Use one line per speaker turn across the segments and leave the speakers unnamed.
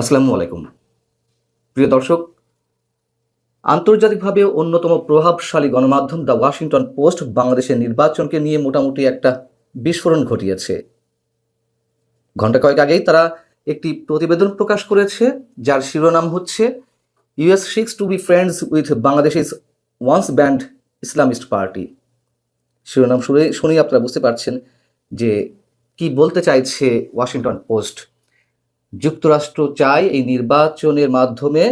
আসসালামু আলাইকুম। প্রিয় দর্শক, আন্তর্জাতিকভাবে অন্যতম প্রভাবশালী গণমাধ্যম দ্য ওয়াশিংটন পোস্ট বাংলাদেশের নির্বাচনকে নিয়ে মোটামুটি একটা বিস্ফোরণ ঘটিয়েছে। ঘণ্টা কয়েক আগেই তারা একটি প্রতিবেদন প্রকাশ করেছে, যার শিরোনাম হচ্ছে US seeks to be friends with Bangladesh is once banned Islamist party. শিরোনাম শুনে শুনেই আপনারা বুঝতে পারছেন যে কি বলতে চাইছে ওয়াশিংটন পোস্ট। যুক্তরাষ্ট্র চায় এই নির্বাচনের মাধ্যমে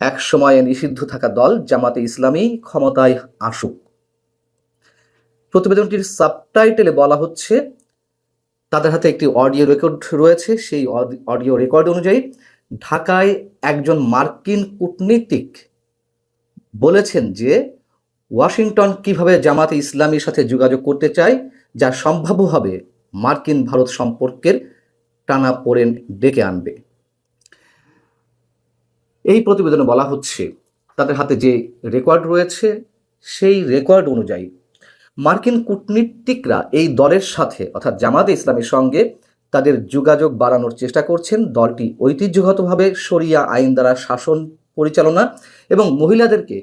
এক সময়ে নিষিদ্ধ থাকা দল জামাতে ইসলামী ক্ষমতায় আসুক। প্রতিবেদনটির সাবটাইটেলে বলা হচ্ছে, তাদের হাতে একটি অডিও রেকর্ড রয়েছে। সেই অডিও রেকর্ড অনুযায়ী ঢাকায় একজন মার্কিন কূটনীতিক বলেছেন যে, ওয়াশিংটন কীভাবে জামাতে ইসলামীর সাথে যোগাযোগ করতে চায়, যা সম্ভাব্য হবে মার্কিন ভারত সম্পর্কের টানা পড়েন ডেকে আনবে। এই প্রতিবেদনে বলা হচ্ছে, তাদের হাতে যে রেকর্ড রয়েছে, সেই রেকর্ড অনুযায়ী মার্কিন কূটনীতিকরা এই দলের সাথে, অর্থাৎ জামাতে ইসলামের সঙ্গে তাদের যোগাযোগ বাড়ানোর চেষ্টা করছেন। দলটি ঐতিহ্যগতভাবে শরিয়া আইন দ্বারা শাসন পরিচালনা এবং মহিলাদেরকে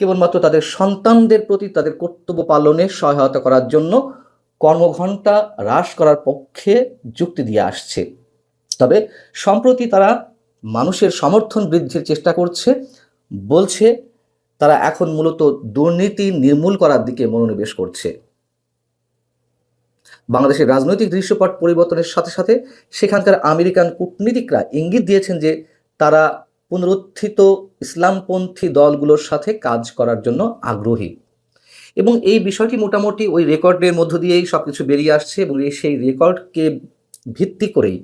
কেবলমাত্র তাদের সন্তানদের প্রতি তাদের কর্তব্য পালনে সহায়তা করার জন্য কর্মঘণ্টা হ্রাস করার পক্ষে যুক্তি দিয়ে আসছে। তবে সম্প্রতি তারা মানুষের সমর্থন বৃদ্ধির চেষ্টা করছে, বলছে তারা এখন মূলত দুর্নীতি নির্মূল করার দিকে মনোনিবেশ করছে। বাংলাদেশের রাজনৈতিক দৃশ্যপট পরিবর্তনের সাথে সাথে সেখানকার আমেরিকান কূটনীতিকরা ইঙ্গিত দিয়েছেন যে তারা পুনরুত্থিত ইসলামপন্থী দলগুলোর সাথে কাজ করার জন্য আগ্রহী। এবং এই বিষয়টি মোটামুটি ওই রেকর্ডের মধ্য দিয়েই সব কিছু বেরিয়ে আসছে এবং সেই রেকর্ডকে ভিত্তি করেই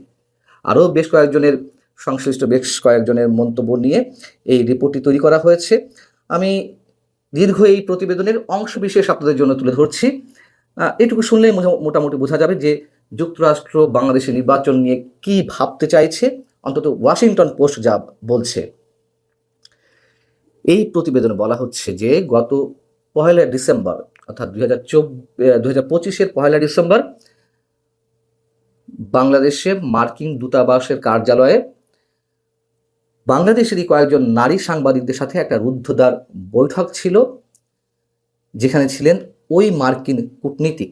আরও বেশ কয়েকজনের সংশ্লিষ্ট বেশ কয়েকজনের মন্তব্য নিয়ে এই রিপোর্টটি তৈরি করা হয়েছে। আমি দীর্ঘ এই প্রতিবেদনের অংশ বিশেষ আপনাদের জন্য তুলে ধরছি। এটুকু শুনলেই মোটামুটি বোঝা যাবে যে যুক্তরাষ্ট্র বাংলাদেশের নির্বাচন নিয়ে কি ভাবতে চাইছে। অন্তত ওয়াশিংটন পোস্ট যা বলছে। এই প্রতিবেদনে বলা হচ্ছে যে গত পহেলা ডিসেম্বর, অর্থাৎ দুই হাজার দুই হাজার পঁচিশের পহেলা ডিসেম্বর, বাংলাদেশে মার্কিন দূতাবাসের কার্যালয়ে বাংলাদেশেরই কয়েকজন নারী সাংবাদিকদের সাথে একটা রুদ্ধদ্বার বৈঠক ছিল, যেখানে ছিলেন ওই মার্কিন কূটনীতিক।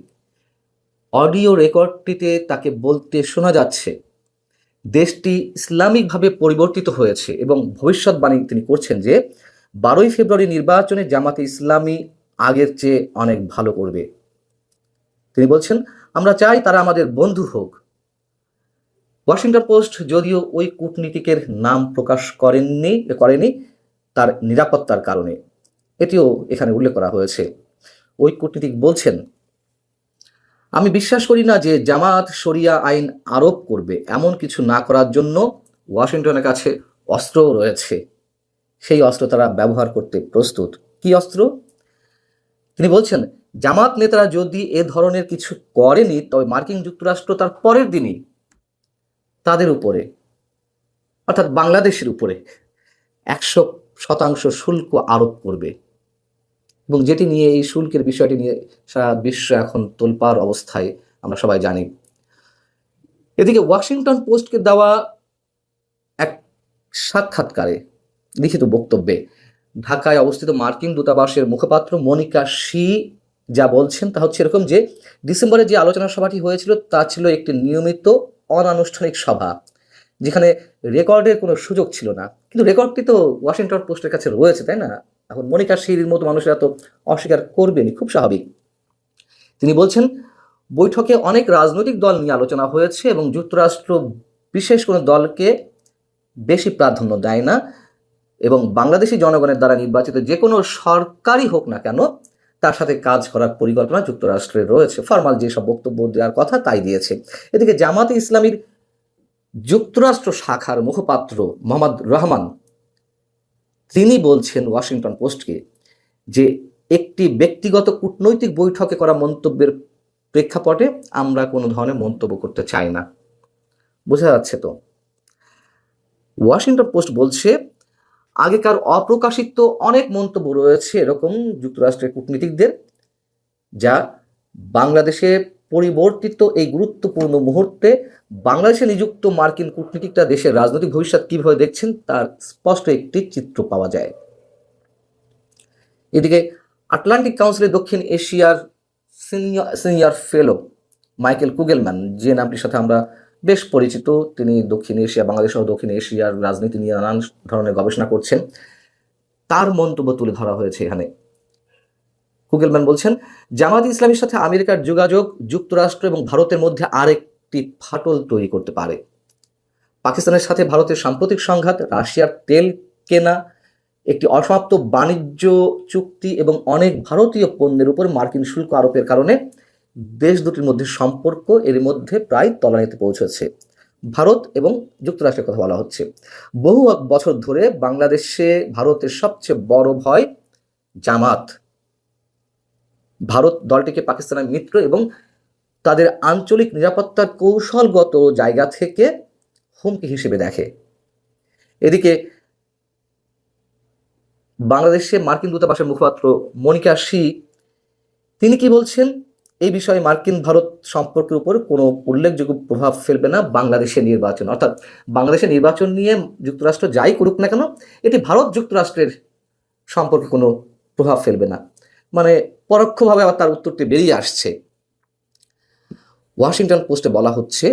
অডিও রেকর্ডটিতে তাকে বলতে শোনা যাচ্ছে, দেশটি ইসলামিকভাবে পরিবর্তিত হয়েছে এবং ভবিষ্যৎবাণী তিনি করছেন যে বারোই ফেব্রুয়ারি নির্বাচনে জামাতে ইসলামী আগের চেয়ে অনেক ভালো করবে। তিনি বলছেন, আমরা চাই তারা আমাদের বন্ধু হোক। ওয়াশিংটন পোস্ট যদিও ওই কূটনীতিকের নাম প্রকাশ করেননি, করেনি, তার নিরাপত্তার কারণে। এটিও এখানে উল্লেখ করা হয়েছে। ওই কূটনীতিক বলছেন, আমি বিশ্বাস করি না যে জামাত শরিয়া আইন আরোপ করবে। এমন কিছু না করার জন্য ওয়াশিংটনের কাছে অস্ত্র রয়েছে। সেই অস্ত্র তারা ব্যবহার করতে প্রস্তুত। কি অস্ত্র? তিনি বলছেন, জামাত নেতারা যদি এ ধরনের কিছু করেনি, তবে মার্কিন যুক্তরাষ্ট্র তার পরের দিনই তাদের উপরে, অর্থাৎ বাংলাদেশের উপরে একশো শতাংশ শুল্ক আরোপ করবে। এবং যেটি নিয়ে, এই শুল্কের বিষয়টি নিয়ে সারা বিশ্ব এখন তোলপাড় অবস্থায়, আমরা সবাই জানি। এদিকে ওয়াশিংটন পোস্টকে দেওয়া এক সাক্ষাৎকারে লিখিত বক্তব্যে, ঢাকায় অবস্থিত মার্কিন দূতাবাসের মুখপাত্র মনিকা শি যা বলছেন তা হচ্ছে এরকম যে, ডিসেম্বরে যে আলোচনা সভাটি হয়েছিল তা ছিল একটি নিয়মিত অনানুষ্ঠানিক সভা, যেখানে রেকর্ডের কোনো সুযোগ ছিল না। কিন্তু রেকর্ডটি তো ওয়াশিংটন পোস্টের কাছে রয়েছে, তাই না? এখন মনিকা শির মতো মানুষেরা তো অস্বীকার করবেনই, খুব স্বাভাবিক। তিনি বলছেন, বৈঠকে অনেক রাজনৈতিক দল নিয়ে আলোচনা হয়েছে এবং যুক্তরাষ্ট্র বিশেষ কোনো দলকে বেশি প্রাধান্য দেয় না। এবং বাংলাদেশি জনগণের দ্বারা নির্বাচিত যে কোনো সরকারই হোক না কেন, তার সাথে কাজ করার পরিকল্পনা যুক্তরাষ্ট্রের রয়েছে। ফরমাল যেসব বক্তব্য দেওয়ার কথা, তাই দিয়েছে। এদিকে জামাতে ইসলামীর যুক্তরাষ্ট্র শাখার মুখপাত্র মোহাম্মদ রহমান, তিনি বলছেন ওয়াশিংটন পোস্টকে যে একটি ব্যক্তিগত কূটনৈতিক বৈঠকে করা মন্তব্যের প্রেক্ষাপটে আমরা কোনো ধরনের মন্তব্য করতে চাই না। বোঝা যাচ্ছে তো? ওয়াশিংটন পোস্ট বলছে আগেকার অপ্রকাশিত অনেক মন্তব্য রয়েছে এরকম যুক্তরাষ্ট্রের কূটনীতিকদের, যা বাংলাদেশে পরিবর্তিত এই গুরুত্বপূর্ণ মুহূর্তে বাংলাদেশে নিযুক্ত মার্কিন কূটনীতিকরা দেশের রাজনৈতিক ভবিষ্যৎ কীভাবে দেখছেন তার স্পষ্ট একটি চিত্র পাওয়া যায়। এদিকে আটলান্টিক কাউন্সিলের দক্ষিণ এশিয়ার senior senior fellow Michael Kugelman, যে নামটির সাথে আমরা বেশ পরিচিত। তিনি দক্ষিণ এশিয়া, বাংলাদেশ সহ দক্ষিণ এশিয়ার রাজনীতি নিয়ে নানান ধরনের গবেষণা করছেন। তার মন্তব্য তুলে ধরা হয়েছে এখানে। কুগেলম্যান বলছেন, জামাত ইসলামের সাথে আমেরিকার যোগাযোগ, যুক্তরাষ্ট্র এবং ভারতের মধ্যে আরেকটি ফাটল তৈরি করতে পারে। পাকিস্তানের সাথে ভারতের সাম্প্রতিক সংঘাত, রাশিয়ার তেল কেনা, একটি অসমাপ্ত বাণিজ্য চুক্তি এবং অনেক ভারতীয় পণ্যের উপর মার্কিন শুল্ক আরোপের কারণে দেশ দুটির মধ্যে সম্পর্ক এর মধ্যে প্রায় তলানিতে পৌঁছেছে। ভারত এবং যুক্তরাষ্ট্রের কথা বলা হচ্ছে। বহু বছর ধরে বাংলাদেশে ভারতের সবচেয়ে বড় ভয় জামাত। ভারত দলটিকে পাকিস্তানের মিত্র এবং তাদের আঞ্চলিক নিরাপত্তার কৌশলগত জায়গা থেকে হুমকি হিসেবে দেখে। এদিকে বাংলাদেশে মার্কিন দূতাবাসের মুখপাত্র মনিকা শি, তিনি কি বলছেন? এই বিষয়ে মার্কিন ভারত সম্পর্কের উপর কোনো উল্লেখযোগ্য প্রভাব ফেলবে না বাংলাদেশের নির্বাচন। অর্থাৎ বাংলাদেশের নির্বাচন নিয়ে যুক্তরাষ্ট্র যাই করুক না কেন, এটি ভারত যুক্তরাষ্ট্রের সম্পর্কে কোনো প্রভাব ফেলবে না। মানে পরোক্ষভাবে আবার তার উত্তরটি বেরিয়ে আসছে। ওয়াশিংটন পোস্টে বলা হচ্ছে,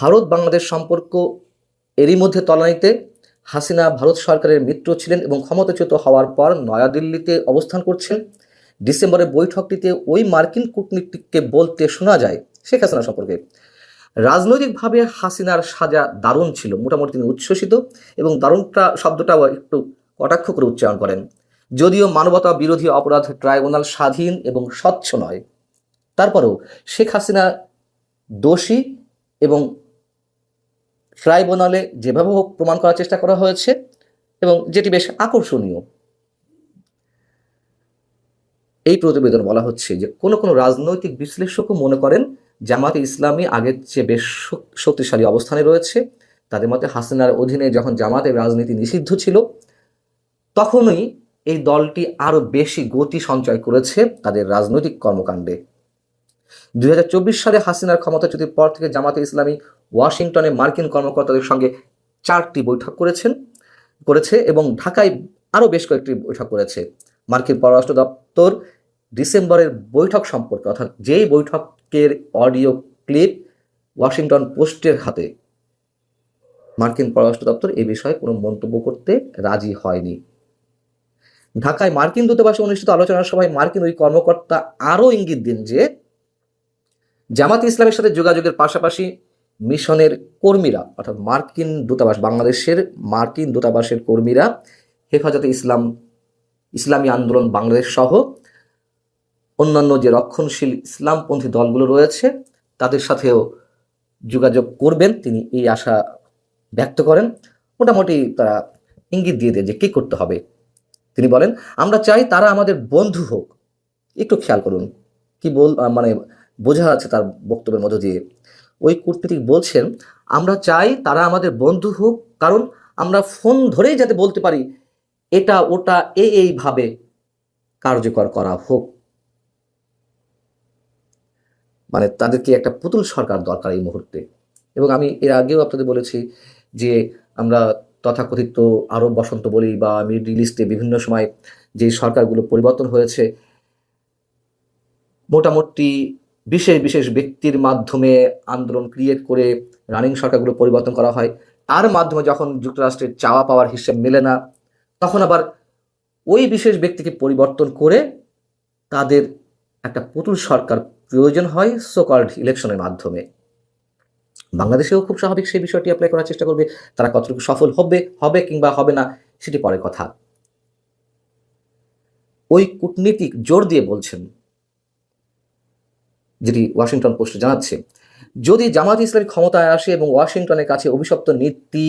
ভারত বাংলাদেশ সম্পর্ক এরই মধ্যে তলানিতে। হাসিনা ভারত সরকারের মিত্র ছিলেন এবং ক্ষমতাচ্যুত হওয়ার পর নয়াদিল্লিতে অবস্থান করছেন। ডিসেম্বরের বৈঠকটিতে ওই মার্কিন কূটনীতিককে বলতে শোনা যায় শেখ হাসিনা সম্পর্কে। রাজনৈতিকভাবে হাসিনার সাজা দারুণ ছিল, মোটামুটি তিনি উচ্ছ্বসিত এবং দারুণটা শব্দটাও একটু কটাক্ষ করে উচ্চারণ করেন। যদিও মানবতা বিরোধী অপরাধ ট্রাইব্যুনাল স্বাধীন এবং স্বচ্ছ নয়। তারপরেও শেখ হাসিনা দোষী এবং ট্রাইব্যুনালে যেভাবে হোক প্রমাণ করার চেষ্টা করা হয়েছে এবং যেটি বেশ আকর্ষণীয় এই প্রতিবেদন বলা হচ্ছে যে কোনো কোনো রাজনৈতিক বিশ্লেষকও মনে করেন জামাতে ইসলামী আগের চেয়ে বেশ শক্তিশালী অবস্থানে রয়েছে। তাদের মতে হাসিনার অধীনে যখন জামাতের রাজনীতি নিষিদ্ধ ছিল, তখনই এই দলটি আরও বেশি গতি সঞ্চয় করেছে তাদের রাজনৈতিক কর্মকাণ্ডে। দুই হাজার চব্বিশ সালে হাসিনার ক্ষমতাচ্যুতির পর থেকে জামাতে ইসলামী ওয়াশিংটনে মার্কিন কর্মকর্তাদের সঙ্গে চারটি বৈঠক করেছেন, করেছে এবং ঢাকায় আরও বেশ কয়েকটি বৈঠক করেছে। মার্কিন পররাষ্ট্র দপ্তর ডিসেম্বরের বৈঠক সম্পর্কে, অর্থাৎ যেই বৈঠকের অডিও ক্লিপ ওয়াশিংটন পোস্টের হাতে, মার্কিন পররাষ্ট্র দপ্তর এ বিষয়ে কোনো মন্তব্য করতে রাজি হয়নি। ঢাকায় মার্কিন দূতাবাসে অনুষ্ঠিত আলোচনার সভায় মার্কিন ওই কর্মকর্তা আরও ইঙ্গিত দিন যে, জামাত ইসলামের সাথে যোগাযোগের পাশাপাশি মিশনের কর্মীরা, অর্থাৎ মার্কিন দূতাবাস, বাংলাদেশের মার্কিন দূতাবাসের কর্মীরা, হেফাজতে ইসলাম, ইসলামী আন্দোলন, বাংলাদেশ সহ অন্যান্য যে রক্ষণশীল ইসলামপন্থী দলগুলো রয়েছে, তাদের সাথেও যোগাযোগ করবেন। তিনি এই আশা ব্যক্ত করেন। মোটামুটি তারা ইঙ্গিত দিয়ে দেন যে কী করতে হবে। তিনি বলেন, আমরা চাই তারা আমাদের বন্ধু হোক। একটু খেয়াল করুন, কি বল মানে বোঝা যাচ্ছে তার বক্তব্যের মধ্য দিয়ে। ওই কূটনীতিক বলছেন, আমরা চাই তারা আমাদের বন্ধু হোক, কারণ আমরা ফোন ধরেই যাতে বলতে পারি, এটা, ওটা এই এইভাবে কার্যকর করা হোক। মানে তাদেরকে একটা পুতুল সরকার দরকার এই মুহূর্তে। এবং আমি এর আগেও আপনাদের বলেছি যে আমরা তথাকথিত আরব বসন্ত বলি বা মিডল ইস্টে বিভিন্ন সময় যে সরকারগুলো পরিবর্তন হয়েছে, মোটামুটি বিশেষ বিশেষ ব্যক্তির মাধ্যমে আন্দোলন ক্রিয়েট করে রানিং সরকারগুলো পরিবর্তন করা হয়। তার মাধ্যমে যখন যুক্তরাষ্ট্রের চাওয়া পাওয়ার হিসেব মেলে না, তখন আবার ওই বিশেষ ব্যক্তিকে পরিবর্তন করে তাদের একটা পুতুল সরকার প্রয়োজন হয় সোকল্ড ইলেকশনের মাধ্যমে। বাংলাদেশেও খুব স্বাভাবিক সেই বিষয়টি অ্যাপ্লাই করার চেষ্টা করবে, তারা কতটুকু সফল হবে হবে কিংবা হবে না, সেটি পরের কথা। ওই কূটনীতিক জোর দিয়ে বলছেন, যেটি ওয়াশিংটন পোস্ট জানাচ্ছে, যদি জামাত ইসলামী ক্ষমতায় আসে এবং ওয়াশিংটনের কাছে অভিশপ্ত নীতি,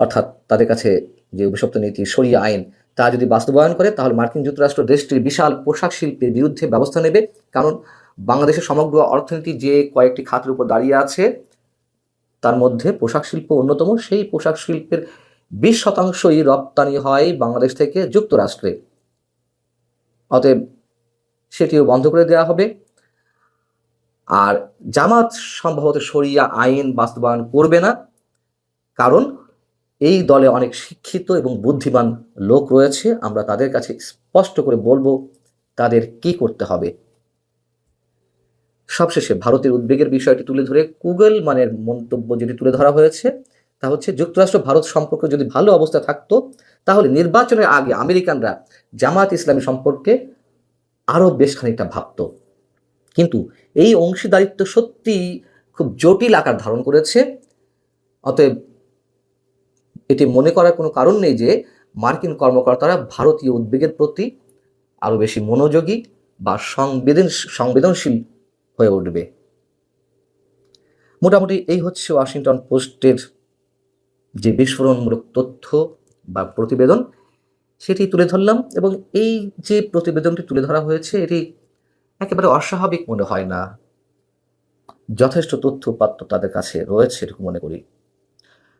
অর্থাৎ তাদের কাছে যে অভিশপ্ত নীতি সরিয়ে আইন তা যদি বাস্তবায়ন করে, তাহলে মার্কিন যুক্তরাষ্ট্র দেশটির বিশাল পোশাক শিল্পের বিরুদ্ধে ব্যবস্থা নেবে। কারণ বাংলাদেশের সমগ্র অর্থনীতি যে কয়েকটি খাতের উপর দাঁড়িয়ে আছে, তার মধ্যে পোশাক শিল্প অন্যতম। সেই পোশাক শিল্পের বিশ শতাংশই রপ্তানি হয় বাংলাদেশ থেকে যুক্তরাষ্ট্রে। অতএব সেটিও বন্ধ করে দেওয়া হবে। আর জামাত সম্ভবত শরিয়া আইন বাস্তবায়ন করবে না। কারণ এই দলে অনেক শিক্ষিত এবং বুদ্ধিমান লোক রয়েছে। আমরা তাদের কাছে স্পষ্ট করে বলব, তাদের কি করতে হবে? সবশেষে ভারতের উদ্বেগের বিষয়টি তুলে ধরে গুগল মানের মন্তব্য যেটি তুলে ধরা হয়েছে, তা হচ্ছে যুক্তরাষ্ট্র ভারত সম্পর্কে যদি ভালো অবস্থা থাকতো, তাহলে নির্বাচনের আগে আমেরিকানরা জামাত ইসলামী সম্পর্কে আরও বেশ খানিকটা ভাবত। কিন্তু এই অংশীদারিত্ব সত্যি খুব জটিল আকার ধারণ করেছে। অতএব এটি মনে করার কোনো কারণ নেই যে মার্কিন কর্মকর্তারা ভারতীয় উদ্বেগের প্রতি আরও বেশি মনোযোগী বা সংবেদন সংবেদনশীল হয়ে উঠবে। মোটামুটি এই হচ্ছে ওয়াশিংটন পোস্টের যে বিস্ফোরণমূলক তথ্য বা প্রতিবেদন, সেটি তুলে ধরলাম এবং এই যে প্রতিবেদনটি তুলে ধরা হয়েছে, এটি একেবারে অস্বাভাবিক মনে হয় না। যথেষ্ট তথ্য পাত্র তাদের কাছে রয়েছে, এটুকু মনে করি।